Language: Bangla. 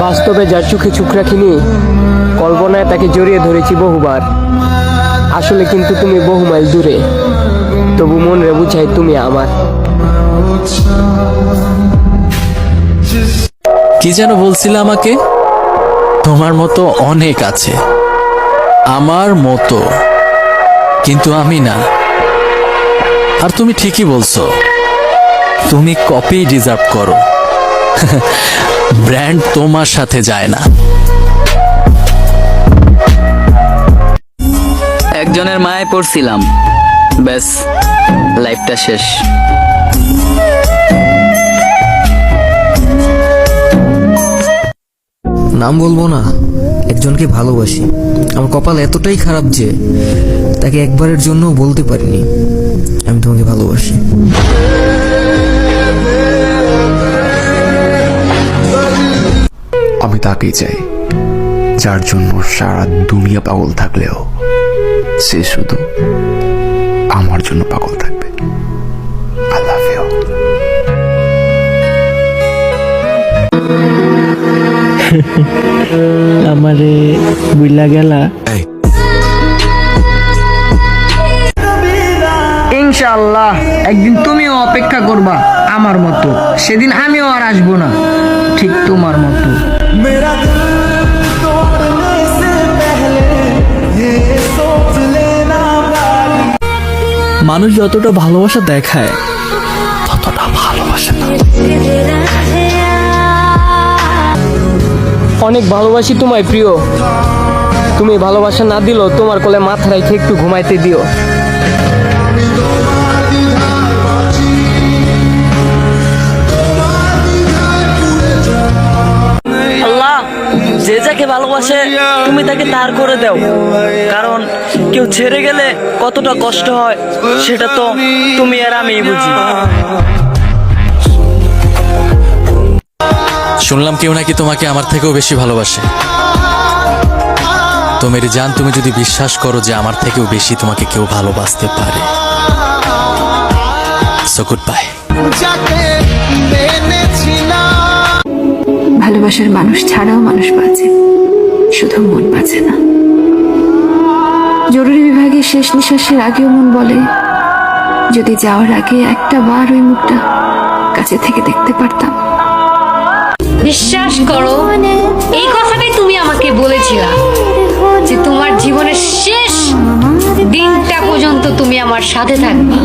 বাস্তবে যার চোখে চোখ রাখিনি, কল্পনায় তাকে জড়িয়ে ধরেছি বহুবার। আসলে কিন্তু তুমি বহু মাইল দূরে। তবু মনে বুঝাই তুমি আমার। কি যেন বলছিল আমাকে? তোমার মতো অনেক আছে। আমার মতো। কিন্তু আমি না। আর তুমি ঠিকই বলছো। তুমি কপি ডিজার্ভ করো। ব্র্যান্ড তোমার সাথে যায় না। একজনের মায়ে পড়ছিলাম। ব্যাস লাইফটা শেষ। নাম বলব না একজনকে ভালোবাসি। আমার কপাল এতটাই খারাপ যে তাকে একবারের জন্য বলতে পারিনি আমি তোমাকে ভালোবাসি। আমি তাকেই চাই যার জন্য সারা দুনিয়া পাগল থাকলেও সে শুধু আমার জন্য পাগল থাকবে। আই লাভ ইউ আমারে বুইলা গেলা। ইনশাআল্লাহ একদিন তুমিও অপেক্ষা করবা আমার মতো। সেদিন আমিও আর আসব না। ঠিক তোমার মানুষ যতটা ভালোবাসা দেখায় অনেক ভালোবাসি তোমায় প্রিয়। তুমি ভালোবাসা না দিলেও তোমার কোলে মাথা রেখে একটু ঘুমাইতে দিও। যাকে ভালোবাসে তুমি তাকে তার করে দাও। কারণ কেউ ছেড়ে গেলে কতটা কষ্ট হয় সেটা তো তুমি আর আমি বুঝি। শুনলাম কেউ নাকি তোমাকে আমার থেকেও বেশি ভালোবাসে। তো মেরি জান তুমি যদি বিশ্বাস করো যে আমার থেকেও বেশি তোমাকে কেউ ভালোবাসতে পারে। সো গুড বাই ভালোবাসার মানুষ ছাড়াও মানুষ বাঁচে। শুধু মন বাঁচে না। জরুরি বিভাগে শেষ নিঃশ্বাসের আগেও মন বলে। যদি যাওয়ার আগে একটা বার ওই মুখটা কাছে থেকে দেখতে পারতাম। বিশ্বাস করো, এই কথাটাই তুমি আমাকে বলেছিলা যে তোমার জীবনের শেষ দিনটা পর্যন্ত তুমি আমার সাথে থাকবে।